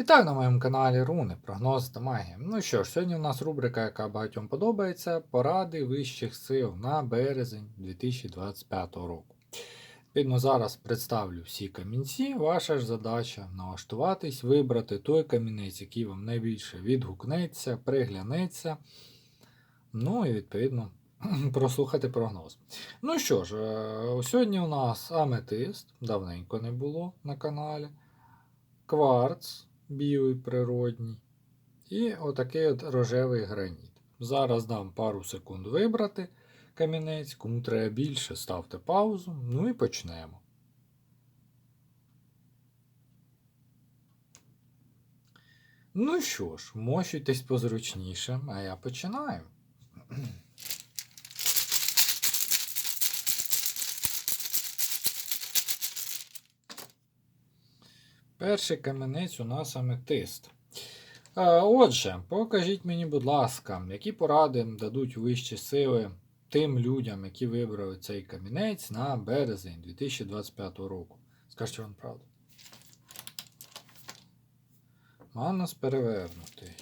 Вітаю на моєму каналі Руни, прогноз та магія. Ну що ж, сьогодні у нас рубрика, яка багатьом подобається: поради вищих сил на березень 2025 року. Відповідно, зараз представлю всі камінці. Ваша ж задача налаштуватись, вибрати той камінець, який вам найбільше відгукнеться, приглянеться. Ну і відповідно прослухати прогноз. Ну що ж, е, сьогодні у нас аметист, давненько не було на каналі. Кварц білий природній. І отакий от рожевий граніт. Зараз дам пару секунд вибрати камінець. Кому треба більше, ставте паузу. Ну і почнемо. Ну що ж, мощуйтесь позручніше, а я починаю. Перший каменець у нас аметист. Отже, покажіть мені, будь ласка, які поради дадуть вищі сили тим людям, які вибрали цей камінець на березень 2025 року. Скажіть вам правду. Манус перевернутий.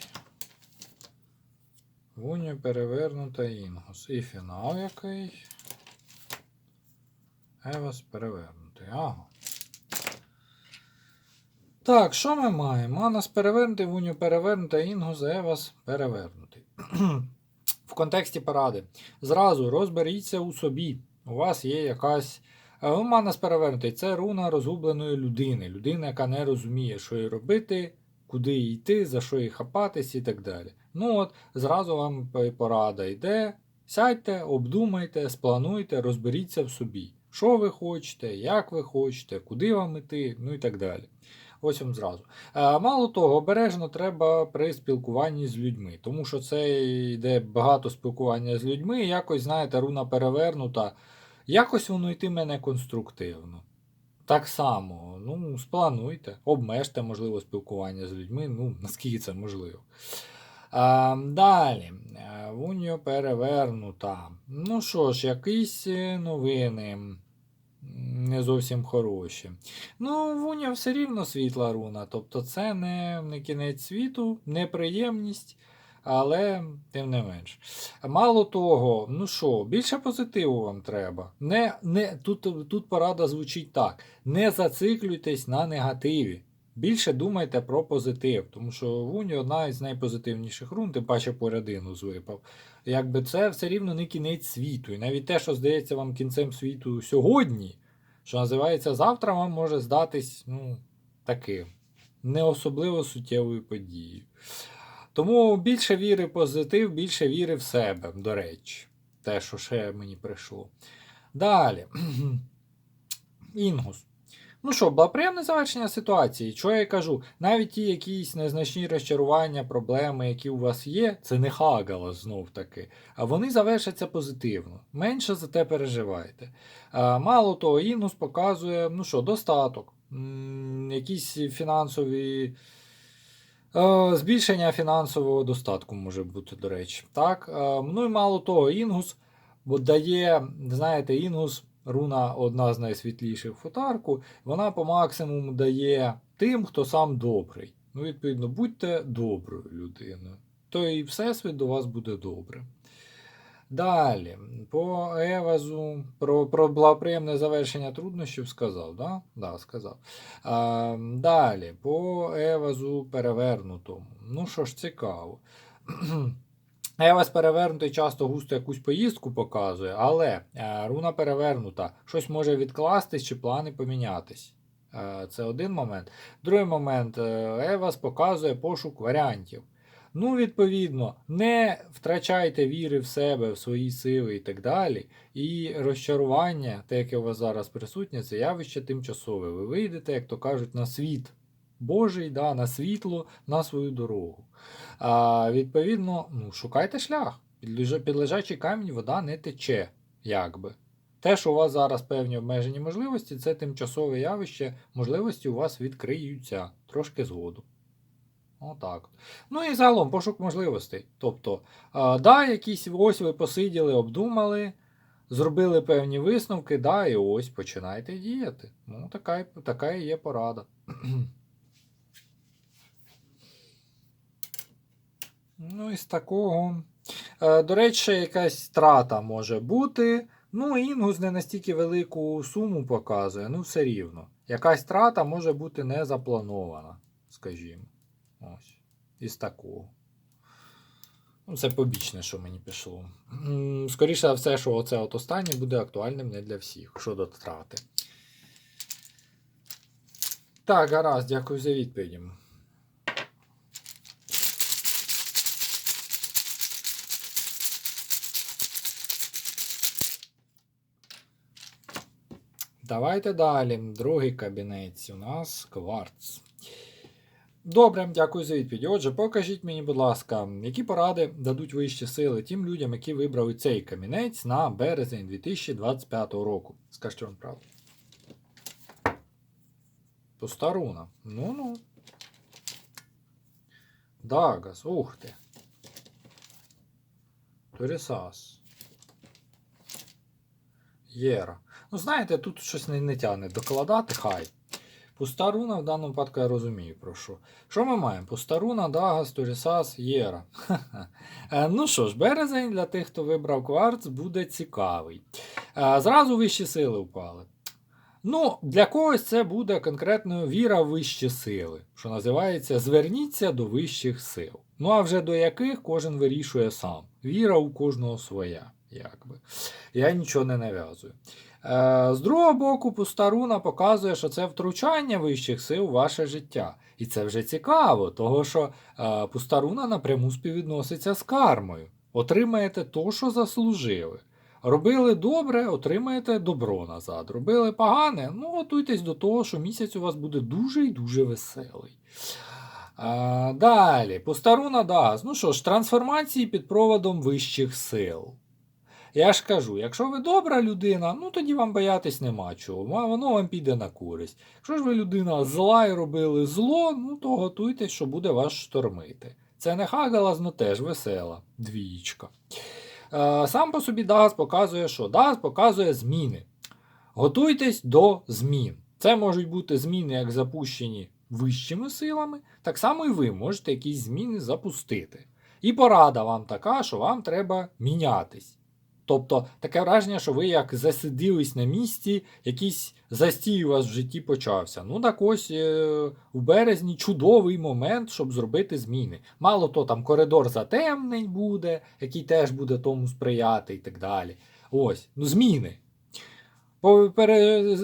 Вуню перевернута інгус. І фінал який. Евас перевернутий. Ага. Так, що ми маємо? Манас перевернутий, Вуню перевернута, Інгус, Евас перевернутий. В контексті поради. Зразу розберіться у собі. У вас є якась. е, Манас перевернутий це руна розгубленої людини. Людина, яка не розуміє, що їй робити, куди йти, за що їй хапатись і так далі. Ну от, зразу вам порада йде. Сядьте, обдумайте, сплануйте, розберіться в собі. Що ви хочете, як ви хочете, куди вам іти, ну і так далі. Ось вам зразу. Е, Мало того, обережно треба при спілкуванні з людьми, тому що це йде багато спілкування з людьми, якось, знаєте, руна перевернута. Якось воно йтиме неконструктивно. Так само, ну, сплануйте, обмежте, можливо, спілкування з людьми, ну, наскільки це можливо. А, далі, Е, Вуньо перевернута. Ну що ж, якісь е, новини не зовсім хороші. Ну, Вуня все рівно світла руна. Тобто це не, не кінець світу, неприємність, але тим не менш. Мало того, ну що, більше позитиву вам треба. Не, не, тут, тут порада звучить так: не зациклюйтесь на негативі. Більше думайте про позитив, тому що Вуні одна із найпозитивніших рун, тим паче по Радинус випав. Якби це все рівно не кінець світу. І навіть те, що здається вам кінцем світу сьогодні, що називається завтра, вам може здатись ну, таким не особливо суттєвою подією. Тому більше віри в позитив, більше віри в себе, до речі, те, що ще мені прийшло. Далі. Інгус. Ну що, благоприємне завершення ситуації. Що я кажу, навіть ті якісь незначні розчарування, проблеми, які у вас є, це не хагала знов таки. А вони завершаться позитивно. Менше за те переживайте. А, мало того, Інгус показує, ну що, достаток, м, якісь фінансові. Збільшення фінансового достатку може бути, до речі. Так? Ну і мало того, Інгус дає, знаєте, Інгус, руна одна з найсвітліших футарку, вона по максимуму дає тим, хто сам добрий. Ну, відповідно, будьте доброю людиною. То і Всесвіт до вас буде добрим. Далі, по Евазу, про, про благоприємне завершення труднощів сказав, да? Да, сказав. А, далі, по Евазу перевернутому. Ну що ж, цікаво. Евас перевернутий часто густо якусь поїздку показує, але е, руна перевернута, щось може відкластись чи плани помінятись. Е, це один момент. Другий момент, е, Евас показує пошук варіантів. Ну, відповідно, не втрачайте віри в себе, в свої сили і так далі. І розчарування, те, яке у вас зараз присутнє, це явище тимчасове. Ви вийдете, як то кажуть, на світ Божий, да, на світло, на свою дорогу. А, відповідно, ну, шукайте шлях. Під, лежачий камінь вода не тече, якби. Те, що у вас зараз певні обмежені можливості, це тимчасове явище, можливості у вас відкриються трошки згоду. Отак. Ну і загалом пошук можливостей. Тобто, а, да, якісь ось ви посиділи, обдумали, зробили певні висновки, да, і ось починайте діяти. Ну, така, така і є порада. Ну, із такого. Е, До речі, якась страта може бути. Ну, інгус не настільки велику суму показує, ну все рівно. Якась страта може бути не запланована, скажімо. Ось. Із такого. Ну, це побічне, що мені пішло. Скоріше за все, що оце от останнє буде актуальним не для всіх щодо втрати. Так, гаразд, дякую за відповіді. Давайте далі. Другий кабінець у нас кварц. Добре, дякую за відповідь. Отже, покажіть мені, будь ласка, які поради дадуть вищі сили тим людям, які вибрали цей камінець на березень 2025 року. Скажіть вам правду. Постаруна. Ну-ну. Дагас, ух ти. Торісас. Єра. Ну, знаєте, тут щось не, не тягне докладати, хай. Пуста руна в даному випадку я розумію про що. Ми маємо? Пуста руна, Дагас, Торісас, Єра. Е, Ну що ж, березень для тих, хто вибрав кварц, буде цікавий. Е, Зразу вищі сили впали. Ну, для когось це буде конкретно віра в вищі сили, що називається зверніться до вищих сил. Ну а вже до яких кожен вирішує сам. Віра у кожного своя, якби. Я нічого не нав'язую. Е, з другого боку, пуста руна показує, що це втручання вищих сил у ваше життя. І це вже цікаво, того що е, пуста руна напряму співвідноситься з кармою. Отримаєте то, що заслужили. Робили добре, отримаєте добро назад. Робили погане, ну готуйтесь до того, що місяць у вас буде дуже і дуже веселий. А, далі, Постаруна Дагас. Ну що ж, трансформації під проводом вищих сил. Я ж кажу, якщо ви добра людина, ну тоді вам боятись нема чого, воно вам піде на користь. Якщо ж ви людина зла і робили зло, ну то готуйтесь, що буде вас штормити. Це не Хагалас, но теж весела. Двієчка. Е, Сам по собі Дагас показує, що Дагас показує зміни. Готуйтесь до змін. Це можуть бути зміни, як запущені вищими силами, так само і ви можете якісь зміни запустити. І порада вам така, що вам треба мінятись. Тобто таке враження, що ви як засиділись на місці, якийсь застій у вас в житті почався. Ну так ось е, у березні чудовий момент, щоб зробити зміни. Мало то там коридор затемнень буде, який теж буде тому сприяти і так далі. Ось, ну зміни.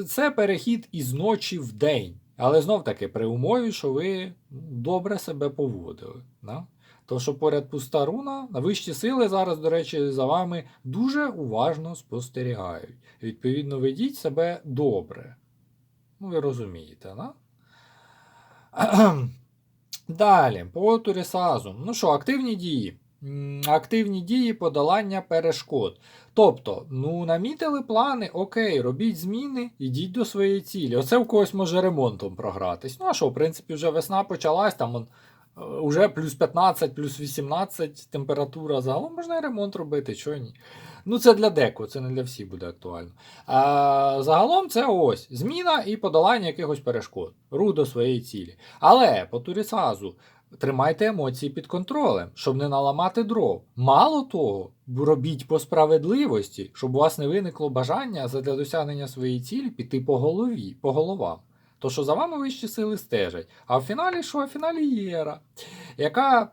Це перехід із ночі в день. Але знов таки при умові, що ви добре себе поводили. Да? То, що поряд пуста руна, на вищі сили зараз, до речі, за вами дуже уважно спостерігають. Відповідно, ведіть себе добре. Ну, ви розумієте, да? Далі, по Турісазу. Ну що, активні дії. Активні дії подолання перешкод. Тобто, ну, намітили плани, окей, робіть зміни, ідіть до своєї цілі. Оце в когось може ремонтом програтись. Ну, а що, в принципі, вже весна почалась, там уже плюс 15, плюс 18 температура. Загалом можна і ремонт робити, чого ні. Ну, це для деко, це не для всіх буде актуально. А, загалом це ось зміна і подолання якихось перешкод. Рух до своєї цілі. Але по турісазу тримайте емоції під контролем, щоб не наламати дров. Мало того, робіть по справедливості, щоб у вас не виникло бажання задля досягнення своєї цілі піти по голові, по головам. То, що за вами вищі сили стежать. А в фіналі що? В фіналі Єра, яка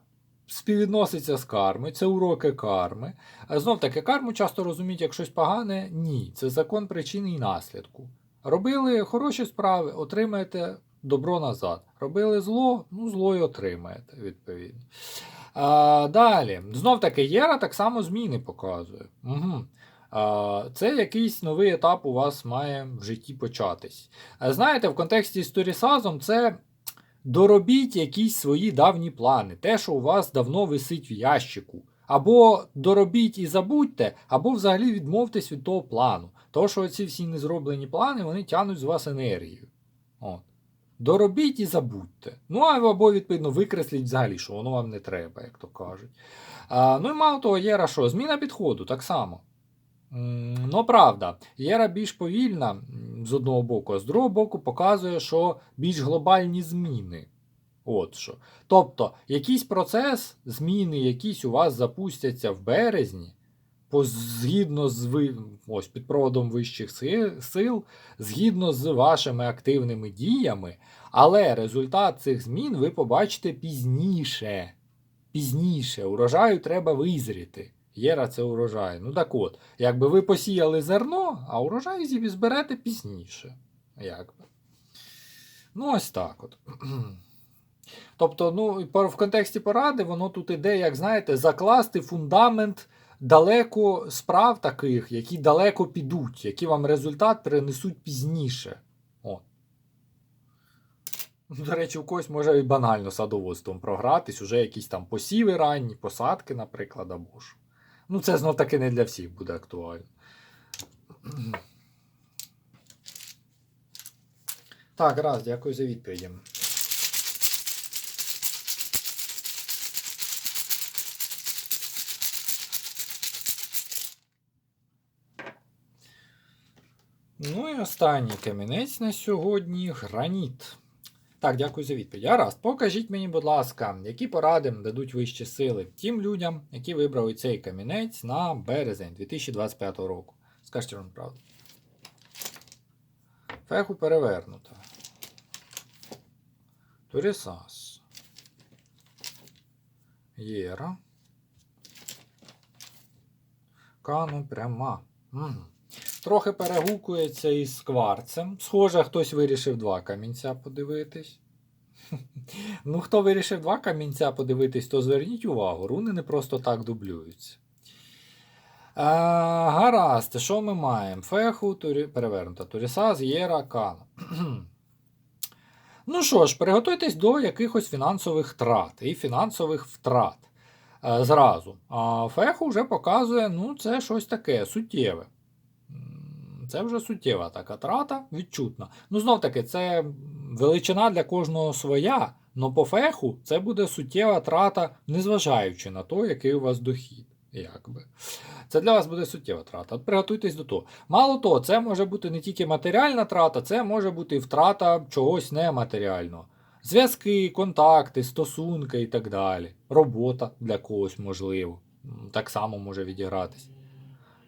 співвідноситься з кармою, це уроки карми. Знов таки, карму часто розуміють як щось погане. Ні, це закон причини і наслідку. Робили хороші справи, отримаєте добро назад. Робили зло, ну зло й отримаєте, відповідно. А, далі, знов таки, Єра так само зміни показує. Угу. Це якийсь новий етап у вас має в житті початись. Знаєте, в контексті з Турісазом це доробіть якісь свої давні плани, те, що у вас давно висить в ящику. Або доробіть і забудьте, або взагалі відмовтесь від того плану. Тому що ці всі незроблені плани вони тягнуть з вас енергію. От. Доробіть і забудьте. Ну, або, відповідно, викресліть взагалі, що воно вам не треба, як то кажуть. А, ну і мало того, Єра що? Зміна підходу так само. Ну, правда, Єра більш повільна з одного боку, а з другого боку показує, що більш глобальні зміни. От що. Тобто, якийсь процес, зміни, якісь у вас запустяться в березні, згідно з ви, ось, під проводом вищих сил, згідно з вашими активними діями, але результат цих змін ви побачите пізніше. Пізніше. Урожаю треба визріти. Єра це урожай. Ну так от, якби ви посіяли зерно, а урожай зі- зберете пізніше. Якби. Ну, ось так от. Тобто, ну, в контексті поради, воно тут іде, як знаєте, закласти фундамент далеко справ таких, які далеко підуть, які вам результат принесуть пізніше. О. До речі, у когось може і банально садоводством програтись, уже якісь там посіви ранні, посадки, наприклад, або ж. Ну, це знов таки не для всіх буде актуально. Так, раз, дякую за відповіді. Ну і останній камінець на сьогодні граніт. Так, дякую за відповідь. Гаразд, покажіть мені, будь ласка, які поради дадуть вищі сили тим людям, які вибрали цей камінець на березень 2025 року. Скажіть вам правду. Феху перевернуто. Турісас. Єра. Кану пряма. Угу. Трохи перегукується із кварцем. Схоже, хтось вирішив два камінця подивитись. Ну, хто вирішив два камінця подивитись, то зверніть увагу, руни не просто так дублюються. А, гаразд, що ми маємо? Феху, турі... перевернута Турісаз, Єра, Кана. ну що ж, приготуйтесь до якихось фінансових втрат і фінансових втрат. Е, зразу. А Феху вже показує, ну, це щось таке суттєве. Це вже суттєва така трата, відчутна. Ну, знов таки, це величина для кожного своя, але по феху це буде суттєва трата, незважаючи на те, який у вас дохід. Якби. Це для вас буде суттєва трата. От приготуйтесь до того. Мало того, це може бути не тільки матеріальна трата, це може бути і втрата чогось нематеріального. Зв'язки, контакти, стосунки і так далі. Робота для когось можливо. Так само може відігратись.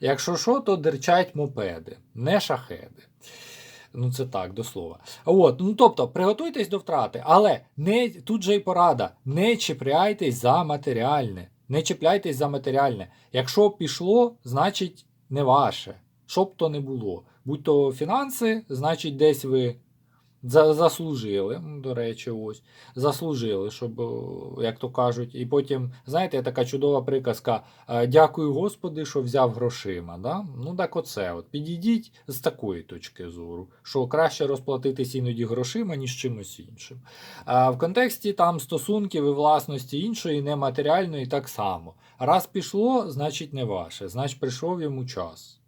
Якщо що, то дерчать мопеди, не шахеди. Ну, це так, до слова. От, ну тобто, приготуйтесь до втрати, але не, тут же і порада: не чіпляйтесь за матеріальне. Не чіпляйтесь за матеріальне. Якщо пішло, значить не ваше. Щоб то не було. Будь то фінанси, значить, десь ви заслужили. До речі, ось. Заслужили, щоб, як то кажуть, і потім, знаєте, така чудова приказка: е, Дякую Господи, що взяв грошима. Да? Ну так оце. От. Підійдіть з такої точки зору, що краще розплатитись іноді грошима, ніж чимось іншим. А в контексті там стосунків і власності іншої, нематеріальної, так само. Раз пішло, значить не ваше, значить прийшов йому час.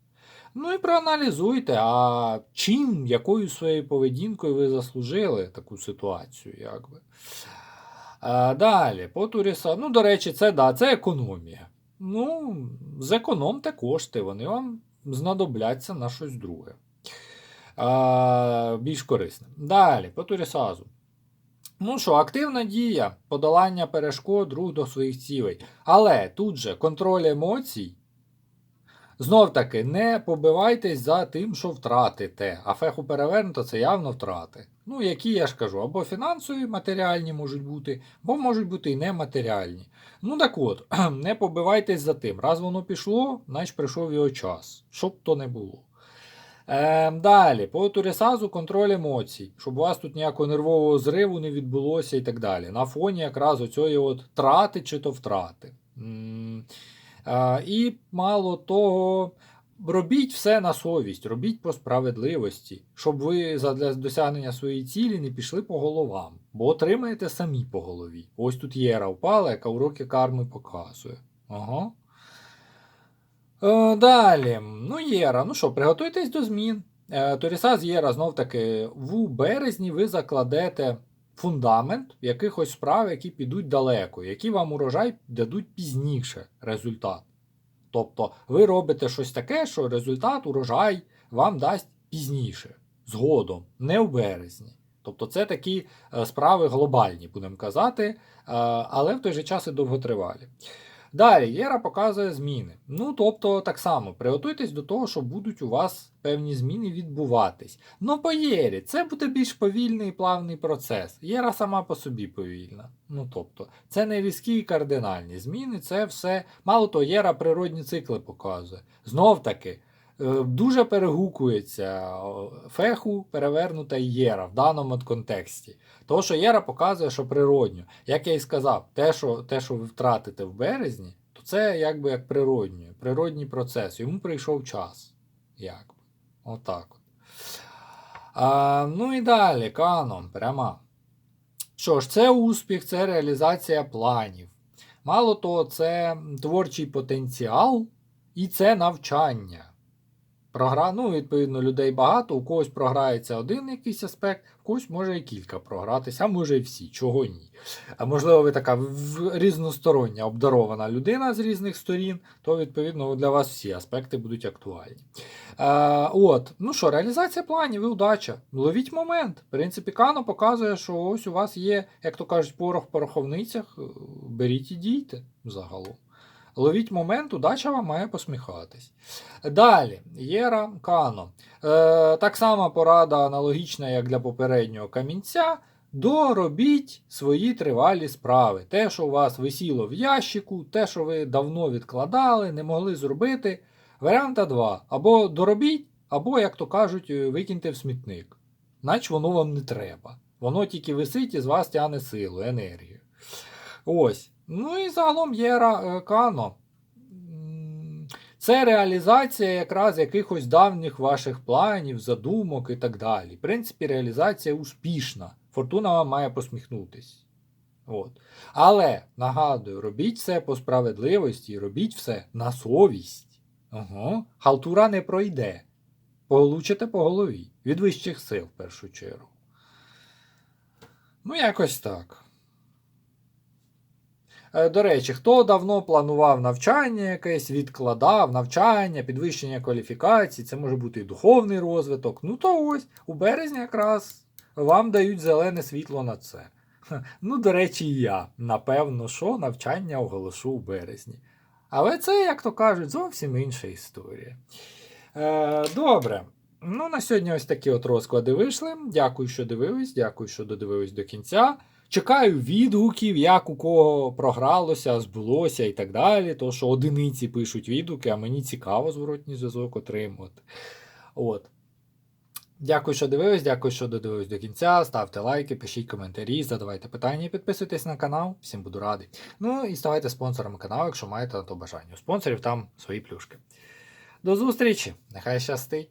Ну і проаналізуйте, а чим, якою своєю поведінкою ви заслужили таку ситуацію, якби. Далі, по туріса. Ну, до речі, це да, це економія. Ну, зекономте кошти, вони вам знадобляться на щось друге. А, більш корисне. Далі, по турісазу. Ну що, активна дія, подолання перешкод, рух до своїх цілей. Але тут же контроль емоцій. Знов таки, не побивайтесь за тим, що втратите. А феху перевернуто це явно втрати. Ну, які я ж кажу, або фінансові, матеріальні можуть бути, або можуть бути і нематеріальні. Ну так от, не побивайтесь за тим. Раз воно пішло, значить прийшов його час. Щоб то не було. Е, далі, по турісазу контроль емоцій, щоб у вас тут ніякого нервового зриву не відбулося і так далі. На фоні якраз оцієї от трати чи то втрати. М, і мало того, робіть все на совість, робіть по справедливості, щоб ви для досягнення своєї цілі не пішли по головам, бо отримаєте самі по голові. Ось тут Єра впала, яка уроки карми показує. Ага. Е, далі. Ну, Єра. Ну що, приготуйтесь до змін. Е, Торісаз Єра знов таки в березні ви закладете фундамент якихось справ, які підуть далеко, які вам урожай дадуть пізніше результат. Тобто ви робите щось таке, що результат, урожай вам дасть пізніше, згодом, не в березні. Тобто це такі е, справи глобальні, будемо казати, е, але в той же час і довготривалі. Далі Єра показує зміни. Ну, тобто, так само, приготуйтесь до того, що будуть у вас певні зміни відбуватись. Ну, по Єрі, це буде більш повільний і плавний процес. Єра сама по собі повільна. Ну, тобто, це не різкі і кардинальні зміни, це все. Мало того, Єра природні цикли показує. Знов таки, дуже перегукується феху, перевернута Єра в даному контексті. Тому що Єра показує, що природньо. Як я і сказав, те, що, те, що ви втратите в березні, то це якби як природньо, природній процес. Йому прийшов час. Якби. Отак от. А, ну і далі, канон, пряма. Що ж, це успіх, це реалізація планів. Мало того, це творчий потенціал і це навчання. Програ... Ну, відповідно, людей багато, у когось програється один якийсь аспект, в когось може і кілька програтися, а може і всі, чого ні. А можливо, ви така різностороння обдарована людина з різних сторін, то відповідно для вас всі аспекти будуть актуальні. Е, от, ну що, реалізація планів і удача. Ловіть момент. В принципі, Кано показує, що ось у вас є, як то кажуть, порох в пороховницях. е, Беріть і дійте загалом. Ловіть момент, удача вам має посміхатись. Далі, Єра Кано. Е, так само порада аналогічна, як для попереднього камінця. Доробіть свої тривалі справи. Те, що у вас висіло в ящику, те, що ви давно відкладали, не могли зробити. Варіанта 2. Або доробіть, або, як то кажуть, е, викиньте в смітник. Наче воно вам не треба. Воно тільки висить і з вас тягне силу, енергію. Ось. Ну і загалом Єра е, Кано. Це реалізація якраз якихось давніх ваших планів, задумок і так далі. В принципі, реалізація успішна. Фортуна вам має посміхнутись. От. Але нагадую, робіть все по справедливості, робіть все на совість. Ага. Халтура не пройде. Получите по голові. Від вищих сил, в першу чергу. Ну, якось так. Е, До речі, хто давно планував навчання якесь, відкладав навчання, підвищення кваліфікації, це може бути і духовний розвиток. Ну то ось, у березні якраз вам дають зелене світло на це. Ну, до речі, я. Напевно, що навчання оголошу у березні. Але це, як то кажуть, зовсім інша історія. Е, добре. Ну, на сьогодні ось такі от розклади вийшли. Дякую, що дивились, дякую, що додивились до кінця. Чекаю відгуків, як у кого програлося, збулося і так далі. То що одиниці пишуть відгуки, а мені цікаво зворотній зв'язок отримувати. От. Дякую, що дивились, дякую, що додивились до кінця. Ставте лайки, пишіть коментарі, задавайте питання і підписуйтесь на канал. Всім буду радий. Ну і ставайте спонсорами каналу, якщо маєте на то бажання. У спонсорів там свої плюшки. До зустрічі! Нехай щастить!